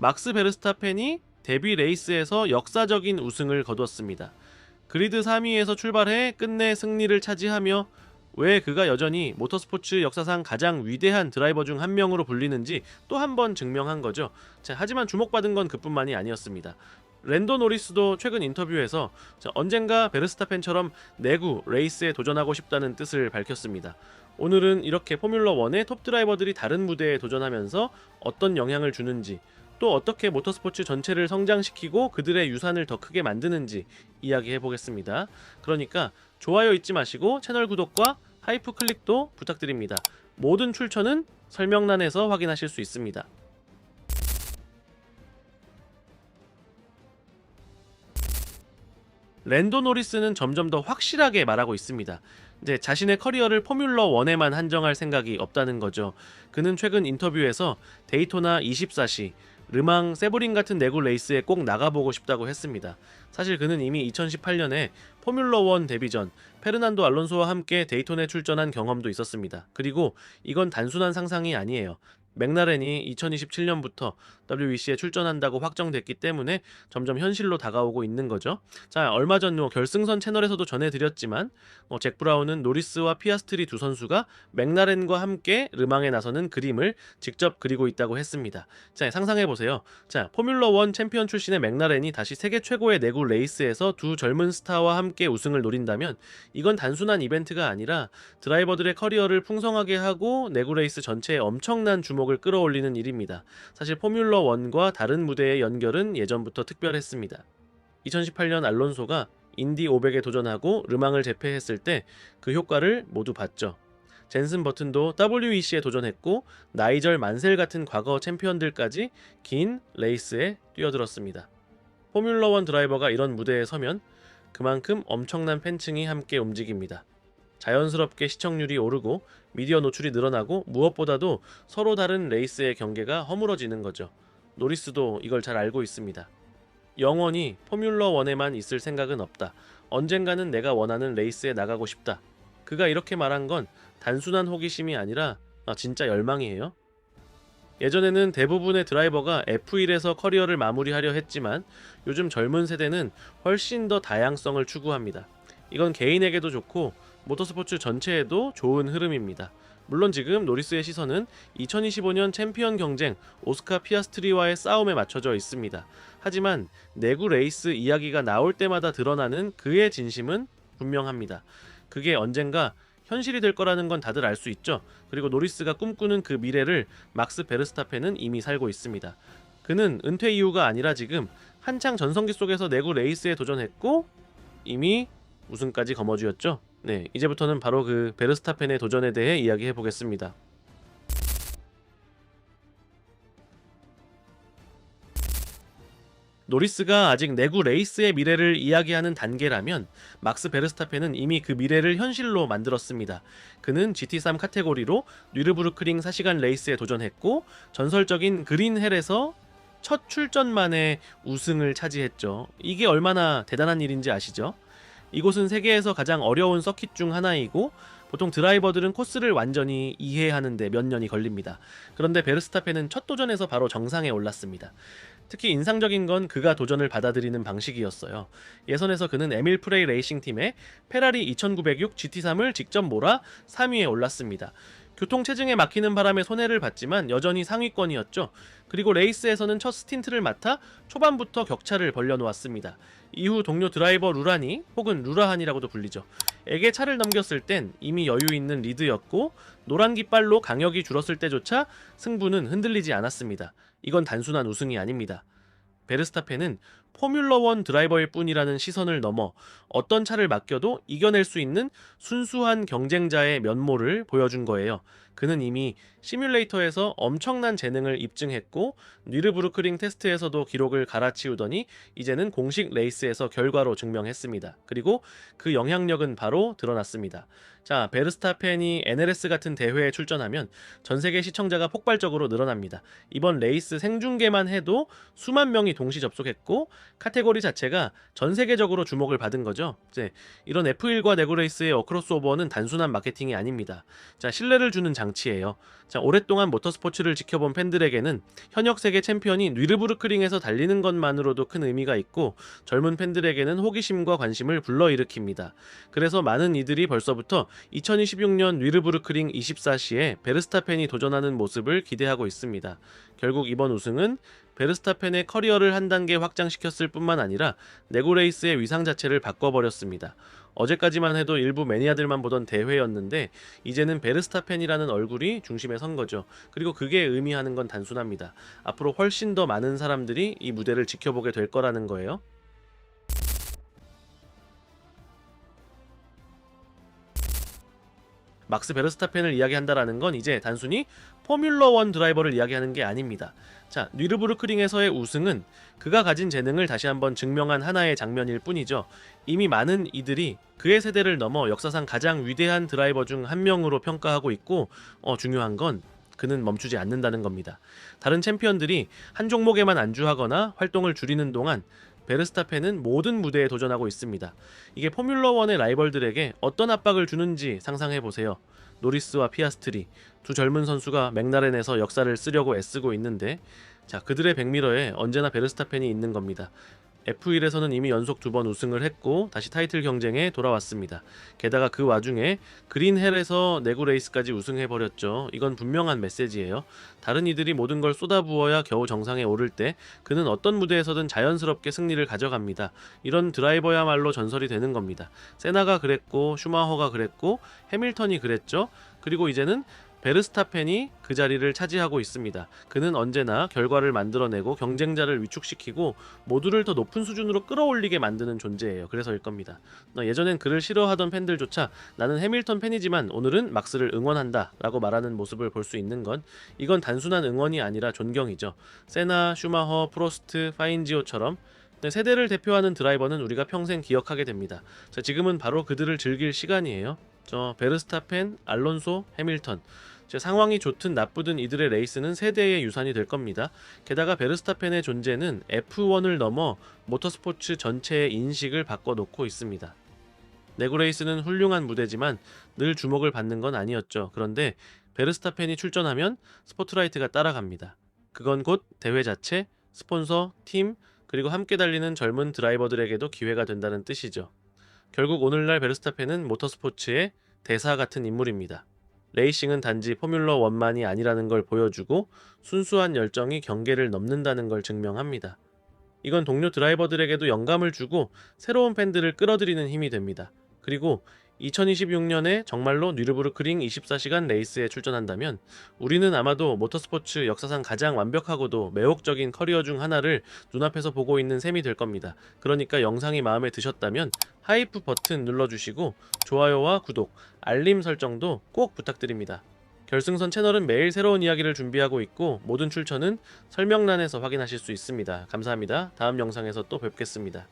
막스 베르스타펜이 데뷔 레이스에서 역사적인 우승을 거뒀습니다. 그리드 3위에서 출발해 끝내 승리를 차지하며 왜 그가 여전히 모터스포츠 역사상 가장 위대한 드라이버 중 한 명으로 불리는지 또 한 번 증명한 거죠. 자, 하지만 주목받은 건 그뿐만이 아니었습니다. 랜도 노리스도 최근 인터뷰에서 자, 언젠가 베르스타펜처럼 내구 레이스에 도전하고 싶다는 뜻을 밝혔습니다. 오늘은 이렇게 포뮬러 1의 톱 드라이버들이 다른 무대에 도전하면서 어떤 영향을 주는지 또 어떻게 모터스포츠 전체를 성장시키고 그들의 유산을 더 크게 만드는지 이야기해 보겠습니다. 그러니까 좋아요 잊지 마시고 채널 구독과 하이프 클릭도 부탁드립니다. 모든 출처는 설명란에서 확인하실 수 있습니다. 랜도 노리스는 점점 더 확실하게 말하고 있습니다. 이제 자신의 커리어를 포뮬러 1에만 한정할 생각이 없다는 거죠. 그는 최근 인터뷰에서 데이토나 24시, 르망, 세브린 같은 내구 레이스에 꼭 나가보고 싶다고 했습니다. 사실 그는 이미 2018년에 포뮬러 1 데뷔 전 페르난도 알론소와 함께 데이톤에 출전한 경험도 있었습니다. 그리고 이건 단순한 상상이 아니에요. 맥라렌이 2027년부터 WEC에 출전한다고 확정됐기 때문에 점점 현실로 다가오고 있는 거죠. 자, 얼마 전요 결승선 채널에서도 전해드렸지만 어, 잭 브라운은 노리스와 피아스트리 두 선수가 맥라렌과 함께 르망에 나서는 그림을 직접 그리고 있다고 했습니다. 자, 상상해 보세요. 자, 포뮬러 1 챔피언 출신의 맥라렌이 다시 세계 최고의 내구 레이스에서 두 젊은 스타와 함께 우승을 노린다면 이건 단순한 이벤트가 아니라 드라이버들의 커리어를 풍성하게 하고 내구 레이스 전체에 엄청난 주목을 끌어올리는 일입니다. 사실 포뮬러 1과 다른 무대의 연결은 예전부터 특별했습니다. 2018년 알론소가 인디 500에 도전하고 르망을 제패했을 때 그 효과를 모두 봤죠. 젠슨 버튼도 WEC에 도전했고 나이절 만셀 같은 과거 챔피언들까지 긴 레이스에 뛰어들었습니다. 포뮬러 1 드라이버가 이런 무대에 서면 그만큼 엄청난 팬층이 함께 움직입니다. 자연스럽게 시청률이 오르고 미디어 노출이 늘어나고 무엇보다도 서로 다른 레이스의 경계가 허물어지는 거죠. 노리스도 이걸 잘 알고 있습니다. 영원히 포뮬러 1에만 있을 생각은 없다. 언젠가는 내가 원하는 레이스에 나가고 싶다. 그가 이렇게 말한 건 단순한 호기심이 아니라 아, 진짜 열망이에요. 예전에는 대부분의 드라이버가 F1에서 커리어를 마무리하려 했지만 요즘 젊은 세대는 훨씬 더 다양성을 추구합니다. 이건 개인에게도 좋고 모터스포츠 전체에도 좋은 흐름입니다. 물론 지금 노리스의 시선은 2025년 챔피언 경쟁 오스카 피아스트리와의 싸움에 맞춰져 있습니다. 하지만 내구 레이스 이야기가 나올 때마다 드러나는 그의 진심은 분명합니다. 그게 언젠가 현실이 될 거라는 건 다들 알 수 있죠. 그리고 노리스가 꿈꾸는 그 미래를 막스 베르스타펜은 이미 살고 있습니다. 그는 은퇴 이후가 아니라 지금 한창 전성기 속에서 내구 레이스에 도전했고 이미 우승까지 거머쥐었죠. 네, 이제부터는 바로 그 베르스타펜의 도전에 대해 이야기해 보겠습니다. 노리스가 아직 내구 레이스의 미래를 이야기하는 단계라면 막스 베르스타펜은 이미 그 미래를 현실로 만들었습니다. 그는 GT3 카테고리로 뉘르부르크링 4시간 레이스에 도전했고 전설적인 그린헬에서 첫 출전 만에 우승을 차지했죠. 이게 얼마나 대단한 일인지 아시죠? 이곳은 세계에서 가장 어려운 서킷 중 하나이고 보통 드라이버들은 코스를 완전히 이해하는데 몇 년이 걸립니다. 그런데 베르스타펜은 첫 도전에서 바로 정상에 올랐습니다. 특히 인상적인 건 그가 도전을 받아들이는 방식이었어요. 예선에서 그는 에밀 프레이 레이싱 팀의 페라리 2906 GT3을 직접 몰아 3위에 올랐습니다. 교통 체증에 막히는 바람에 손해를 봤지만 여전히 상위권이었죠. 그리고 레이스에서는 첫 스틴트를 맡아 초반부터 격차를 벌려놓았습니다. 이후 동료 드라이버 루라니 혹은 루라한이라고도 불리죠. 에게 차를 넘겼을 땐 이미 여유 있는 리드였고 노란 깃발로 강력이 줄었을 때조차 승부는 흔들리지 않았습니다. 이건 단순한 우승이 아닙니다. 베르스타펜은 포뮬러 1 드라이버일 뿐이라는 시선을 넘어 어떤 차를 맡겨도 이겨낼 수 있는 순수한 경쟁자의 면모를 보여준 거예요. 그는 이미 시뮬레이터에서 엄청난 재능을 입증했고 뉘르부르크링 테스트에서도 기록을 갈아치우더니 이제는 공식 레이스에서 결과로 증명했습니다. 그리고 그 영향력은 바로 드러났습니다. 자, 베르스타펜이 NLS 같은 대회에 출전하면 전 세계 시청자가 폭발적으로 늘어납니다. 이번 레이스 생중계만 해도 수만 명이 동시 접속했고 카테고리 자체가 전 세계적으로 주목을 받은 거죠. 이제 이런 F1과 네고레이스의 어크로스오버는 단순한 마케팅이 아닙니다. 자, 신뢰를 주는 장 치예요. 자, 오랫동안 모터스포츠를 지켜본 팬들에게는 현역 세계 챔피언이 뉘르부르크링에서 달리는 것만으로도 큰 의미가 있고 젊은 팬들에게는 호기심과 관심을 불러일으킵니다. 그래서 많은 이들이 벌써부터 2026년 뉘르부르크링 24시에 베르스타펜이 도전하는 모습을 기대하고 있습니다. 결국 이번 우승은 베르스타펜의 커리어를 한 단계 확장시켰을 뿐만 아니라 네고레이스의 위상 자체를 바꿔버렸습니다. 어제까지만 해도 일부 매니아들만 보던 대회였는데 이제는 베르스타펜이라는 얼굴이 중심에 선 거죠. 그리고 그게 의미하는 건 단순합니다. 앞으로 훨씬 더 많은 사람들이 이 무대를 지켜보게 될 거라는 거예요. 막스 베르스타펜을 이야기한다라는 건 이제 단순히 포뮬러 1 드라이버를 이야기하는 게 아닙니다. 자, 뉘르부르크링에서의 우승은 그가 가진 재능을 다시 한번 증명한 하나의 장면일 뿐이죠. 이미 많은 이들이 그의 세대를 넘어 역사상 가장 위대한 드라이버 중 한 명으로 평가하고 있고 어, 중요한 건 그는 멈추지 않는다는 겁니다. 다른 챔피언들이 한 종목에만 안주하거나 활동을 줄이는 동안 베르스타펜은 모든 무대에 도전하고 있습니다. 이게 포뮬러 1의 라이벌들에게 어떤 압박을 주는지 상상해 보세요. 노리스와 피아스트리 두 젊은 선수가 맥라렌에서 역사를 쓰려고 애쓰고 있는데 자 그들의 백미러에 언제나 베르스타펜이 있는 겁니다. F1에서는 이미 연속 두 번 우승을 했고 다시 타이틀 경쟁에 돌아왔습니다. 게다가 그 와중에 그린헬에서 네고레이스까지 우승해 버렸죠. 이건 분명한 메시지예요. 다른 이들이 모든 걸 쏟아부어야 겨우 정상에 오를 때 그는 어떤 무대에서든 자연스럽게 승리를 가져갑니다. 이런 드라이버야말로 전설이 되는 겁니다. 세나가 그랬고 슈마허가 그랬고 해밀턴이 그랬죠. 그리고 이제는 베르스타펜이 그 자리를 차지하고 있습니다. 그는 언제나 결과를 만들어내고 경쟁자를 위축시키고 모두를 더 높은 수준으로 끌어올리게 만드는 존재예요. 그래서일 겁니다. 어, 예전엔 그를 싫어하던 팬들조차 나는 해밀턴 팬이지만 오늘은 막스를 응원한다 라고 말하는 모습을 볼 수 있는 건 이건 단순한 응원이 아니라 존경이죠. 세나, 슈마허, 프로스트, 파인지오처럼 네, 세대를 대표하는 드라이버는 우리가 평생 기억하게 됩니다. 자, 지금은 바로 그들을 즐길 시간이에요. 저 베르스타펜, 알론소, 해밀턴. 제 상황이 좋든 나쁘든 이들의 레이스는 세대의 유산이 될 겁니다. 게다가 베르스타펜의 존재는 F1을 넘어 모터스포츠 전체의 인식을 바꿔놓고 있습니다. 네고레이스는 훌륭한 무대지만 늘 주목을 받는 건 아니었죠. 그런데 베르스타펜이 출전하면 스포트라이트가 따라갑니다. 그건 곧 대회 자체, 스폰서, 팀, 그리고 함께 달리는 젊은 드라이버들에게도 기회가 된다는 뜻이죠. 결국 오늘날 베르스타펜은 모터스포츠의 대사 같은 인물입니다. 레이싱은 단지 포뮬러 1만이 아니라는 걸 보여주고 순수한 열정이 경계를 넘는다는 걸 증명합니다. 이건 동료 드라이버들에게도 영감을 주고 새로운 팬들을 끌어들이는 힘이 됩니다. 그리고 2026년에 정말로 뉘르부르크링 24시간 레이스에 출전한다면 우리는 아마도 모터스포츠 역사상 가장 완벽하고도 매혹적인 커리어 중 하나를 눈앞에서 보고 있는 셈이 될 겁니다. 그러니까 영상이 마음에 드셨다면 하이프 버튼 눌러주시고 좋아요와 구독, 알림 설정도 꼭 부탁드립니다. 결승선 채널은 매일 새로운 이야기를 준비하고 있고 모든 출처는 설명란에서 확인하실 수 있습니다. 감사합니다. 다음 영상에서 또 뵙겠습니다.